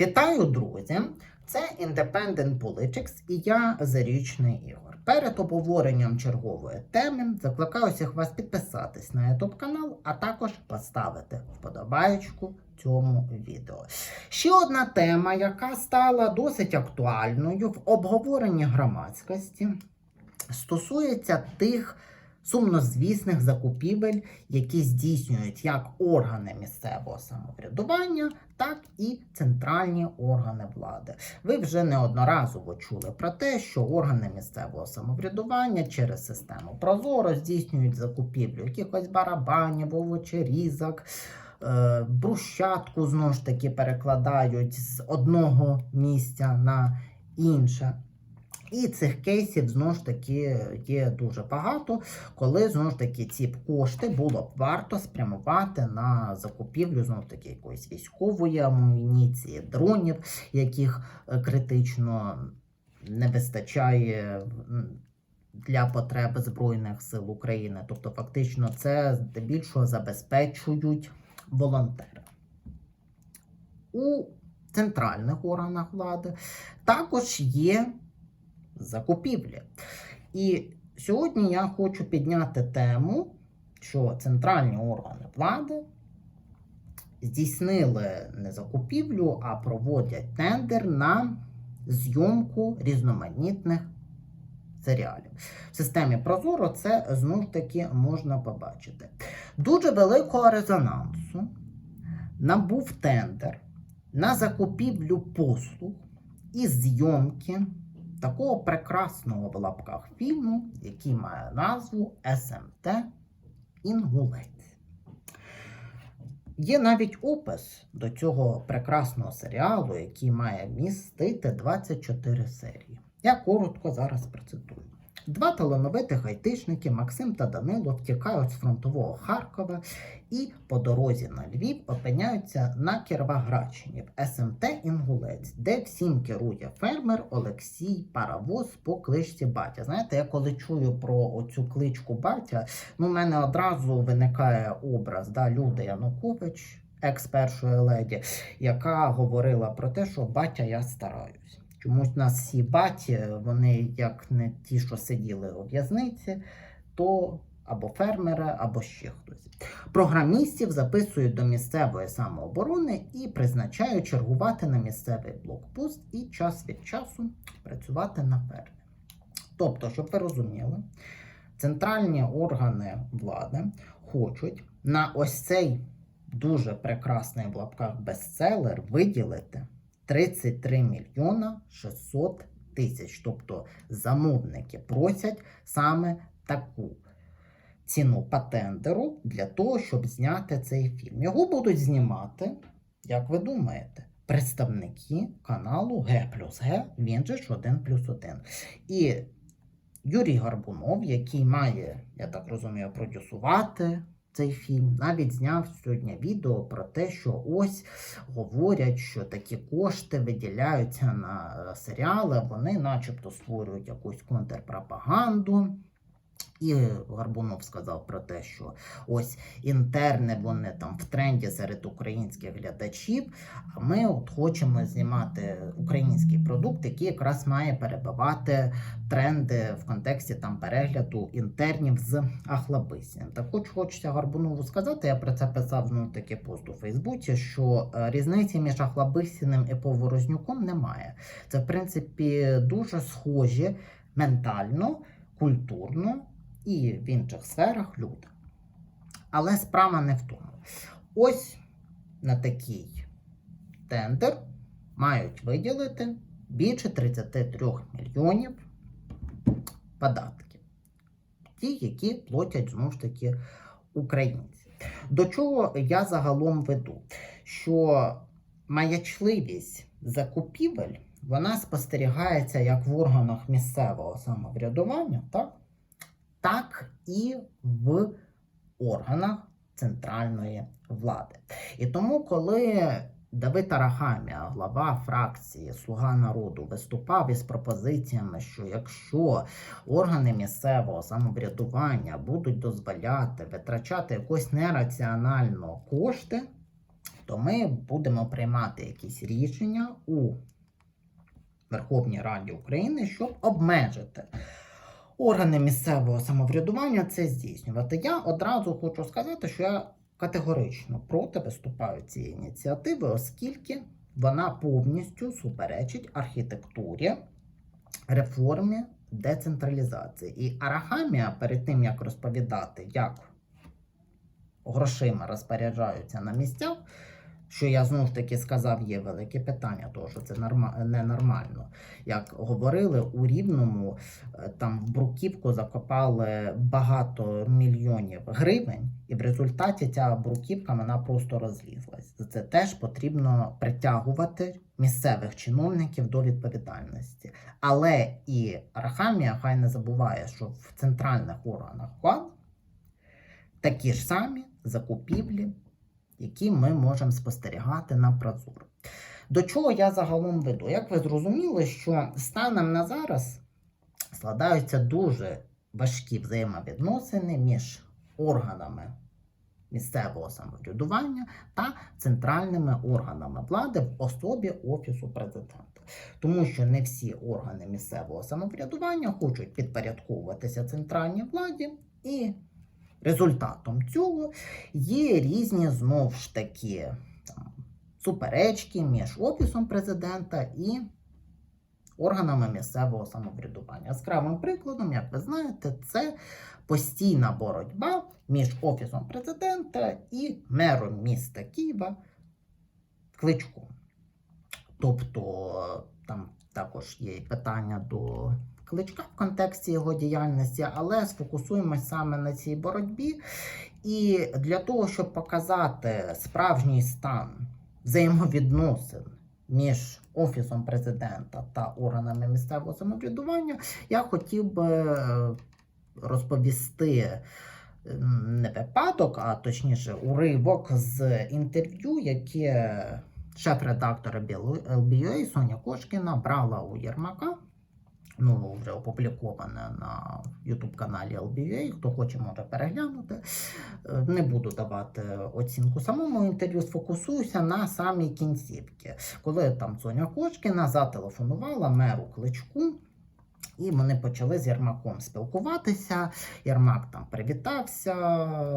Вітаю, друзі! Це Independent Politics і я Зарічний Ігор. Перед обговоренням чергової теми закликаю всіх вас підписатись на YouTube канал, а також поставити вподобаєчку цьому відео. Ще одна тема, яка стала досить актуальною в обговоренні громадськості, стосується тих сумнозвісних закупівель, які здійснюють як органи місцевого самоврядування, так і центральні органи влади. Ви вже неодноразово чули про те, що органи місцевого самоврядування через систему Прозоро здійснюють закупівлю якихось барабанів, овочерізок, е, брусчатку знову ж таки перекладають з одного місця на інше. І цих кейсів знову ж таки є дуже багато, коли знову ж таки ці кошти було б варто спрямувати на закупівлю знову ж таки якоїсь військової амуніції, дронів, яких е, критично не вистачає для потреб Збройних сил України. Тобто, фактично, це здебільшого забезпечують волонтери. У центральних органах влади також є закупівлі. І сьогодні я хочу підняти тему, що центральні органи влади здійснили не закупівлю, а проводять тендер на зйомку різноманітних серіалів. В системі Прозоро це знову ж таки можна побачити. Дуже великого резонансу набув тендер на закупівлю послуг і зйомки такого прекрасного в лапках фільму, який має назву СМТ Інгулець. Є навіть опис до цього прекрасного серіалу, який має містити 24 серії. Я коротко зараз процитую. Два талановитих айтишники Максим та Данило втікають з фронтового Харкова і по дорозі на Львів опиняються на Кіровоградщині в СМТ Інгулець, де всім керує фермер Олексій Паровоз по кличці Батя. Знаєте, я коли чую про оцю кличку Батя, ну в мене одразу виникає образ да, Люди Янукович, екс першої леді, яка говорила про те, що батя я стараюсь. Чомусь нас всі баті, вони як не ті, що сиділи у в'язниці, то або фермери, або ще хтось. Програмістів записують до місцевої самооборони і призначають чергувати на місцевий блокпост і час від часу працювати на фермі. Тобто, щоб ви розуміли, центральні органи влади хочуть на ось цей дуже прекрасний в лапках бестселер виділити 33 мільйона 600 тисяч. Тобто замовники просять саме таку ціну по тендеру для того, щоб зняти цей фільм. Його будуть знімати, як ви думаєте, представники каналу Г плюс Г, він же ж 1 плюс 1. І Юрій Гарбунов, який має, я так розумію, продюсувати цей фільм, навіть зняв сьогодні відео про те, що ось говорять, що такі кошти виділяються на е, серіали, вони начебто створюють якусь контрпропаганду. І Гарбунов сказав про те, що ось інтерни вони там в тренді серед українських глядачів. А ми от хочемо знімати український продукт, який якраз має перебивати тренди в контексті там перегляду інтернів з Ахлабисіним. Так хоч хочеться Гарбунову сказати, я про це писав знову таки пост у Фейсбуці, що е, різниці між Ахлабисіним і Поворознюком немає. Це, в принципі, дуже схожі ментально, культурно і в інших сферах люди. Але справа не в тому. Ось на такий тендер мають виділити більше 33 мільйонів податків. Ті, які платять знову ж таки українці. До чого я загалом веду? Що маячливість закупівель вона спостерігається як в органах місцевого самоврядування, так? Так і в органах центральної влади. І тому, коли Давид Арахамія, глава фракції Слуга народу, виступав із пропозиціями, що якщо органи місцевого самоврядування будуть дозволяти витрачати якось нераціонально кошти, Тобто ми будемо приймати якісь рішення у Верховній Раді України, щоб обмежити органи місцевого самоврядування це здійснювати. Я одразу хочу сказати, що я категорично проти виступаю цієї ініціативи, оскільки вона повністю суперечить архітектурі реформі децентралізації. І Арахамія перед тим, як розповідати, як грошима розпоряджаються на місцях, що я знову ж таки сказав, є велике питання, тому що це норма- ненормально. Як говорили у Рівному, е, там в Бруківку закопали багато мільйонів гривень, і в результаті ця бруківка вона просто розлізлась. Це теж потрібно притягувати місцевих чиновників до відповідальності. Але і Арахамія хай не забуває, що в центральних органах влади такі ж самі закупівлі, які ми можемо спостерігати на Прозоро. До чого я загалом веду? Як ви зрозуміли, що станом на зараз складаються дуже важкі взаємовідносини між органами місцевого самоврядування та центральними органами влади в особі Офісу президента. Тому що не всі органи місцевого самоврядування хочуть підпорядковуватися центральній владі, і результатом цього є різні знов ж таки там, суперечки між Офісом президента і органами місцевого самоврядування. Яскравим прикладом, як ви знаєте, це постійна боротьба між Офісом президента і мером міста Києва Кличком. Тобто там також є питання до Кличка в контексті його діяльності, але сфокусуємось саме на цій боротьбі. І для того, щоб показати справжній стан взаємовідносин між Офісом президента та органами місцевого самоврядування, я хотів би е, розповісти не випадок, а точніше уривок з інтерв'ю, яке шеф-редактора LBUA Соня Кошкіна брала у Єрмака. Ну, вже опубліковане на YouTube каналі LBUA. Хто хоче, може переглянути. Е, Не буду давати оцінку самому інтерв'ю, сфокусуюся на самій кінцівці. Коли там Соня Кошкіна зателефонувала меру Кличку. І вони почали з Єрмаком спілкуватися. Єрмак там привітався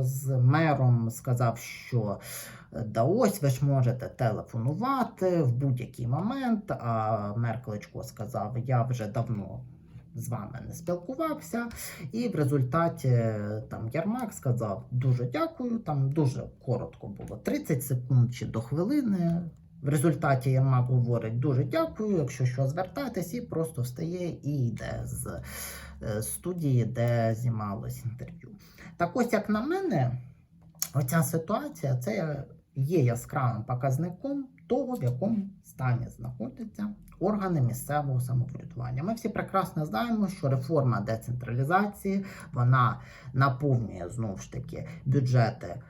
з мером, сказав, що «Е, да ось ви ж можете телефонувати в будь-який момент. А мер Кличко сказав: Я вже давно з вами не спілкувався. І в результаті там Єрмак сказав дуже дякую. Там дуже коротко було 30 секунд чи до хвилини. В результаті Єрмак говорить дуже дякую, якщо що звертайтесь, і просто встає і йде з е, студії, де знімалось інтерв'ю. Так ось, як на мене, оця ситуація це є яскравим показником того, в якому стані знаходяться органи місцевого самоврядування. Ми всі прекрасно знаємо, що реформа децентралізації вона наповнює знову ж таки бюджети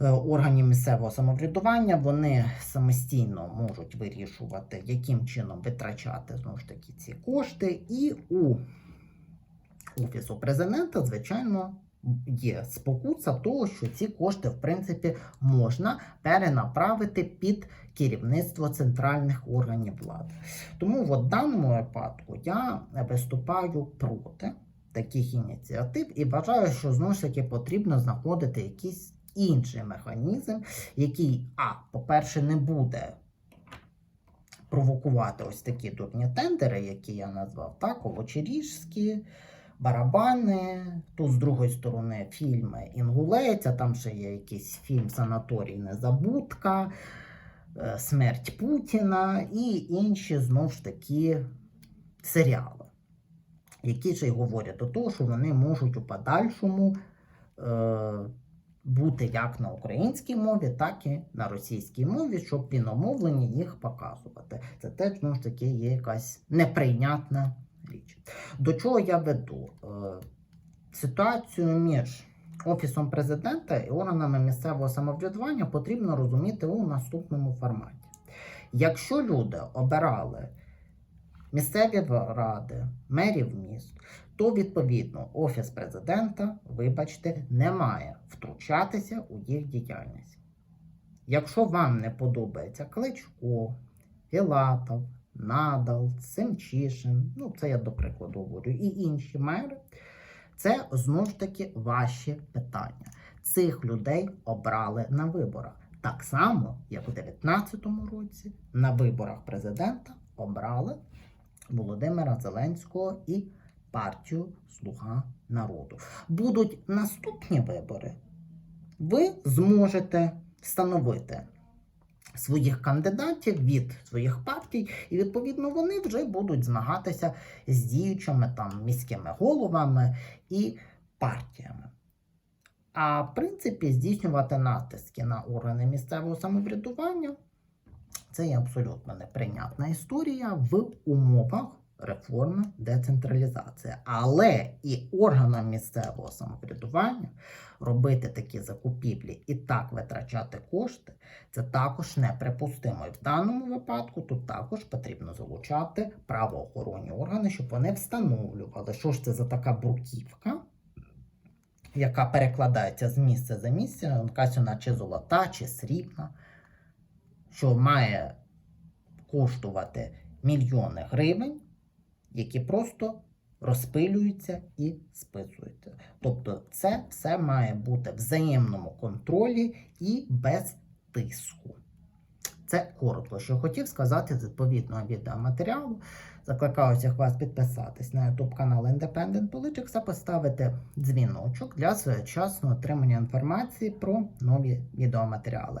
е, органів місцевого самоврядування. Вони самостійно можуть вирішувати, яким чином витрачати знову ж таки ці кошти, і у Офісу президента, звичайно, є спокуса того, що ці кошти, в принципі, можна перенаправити під керівництво центральних органів влади. Тому в даному випадку я виступаю проти таких ініціатив і вважаю, що знову ж таки потрібно знаходити якийсь інший механізм, який, а, по-перше, не буде провокувати ось такі дурні тендери, які я назвав, так, овочеріжські, барабани. Тут з другої сторони фільми Інгулець, а там ще є якийсь фільм Санаторій Незабудка, е, Смерть Путіна і інші знову ж таки серіали, які ж й говорять до того, що вони можуть у подальшому. Е, бути як на українській мові, так і на російській мові, щоб в іномовленні їх показувати. Це теж знову ж таки є якась неприйнятна річ. До чого я веду? Е, Ситуацію між Офісом президента і органами місцевого самоврядування потрібно розуміти у наступному форматі. Якщо люди обирали місцеві ради, мерів міст, то відповідно Офіс президента, вибачте, не має втручатися у їх діяльність. Якщо вам не подобається Кличко, Філатов, Надал, Семчишин, ну це я до прикладу говорю, і інші мери, це знову ж таки ваші питання. Цих людей обрали на виборах. Так само, як у 2019 році на виборах президента обрали Володимира Зеленського і партію Слуга народу. Будуть наступні вибори, ви зможете встановити своїх кандидатів від своїх партій, і відповідно вони вже будуть змагатися з діючими там міськими головами і партіями. А в принципі, здійснювати натиски на органи місцевого самоврядування це є абсолютно неприйнятна історія в умовах реформи децентралізації. Але і органам місцевого самоврядування робити такі закупівлі і так витрачати кошти, це також неприпустимо. І в даному випадку тут також потрібно залучати правоохоронні органи, щоб вони встановлювали, що ж це за така бруківка, яка перекладається з місця за місце, якась вона чи золота, чи срібна, що має коштувати мільйони гривень, які просто розпилюються і списуються. Тобто це все має бути в взаємному контролі і без тиску. Це коротко, що хотів сказати з відповідного відеоматеріалу. Закликаю всіх вас підписатись на YouTube канал Independent Politics та поставити дзвіночок для своєчасного отримання інформації про нові відеоматеріали.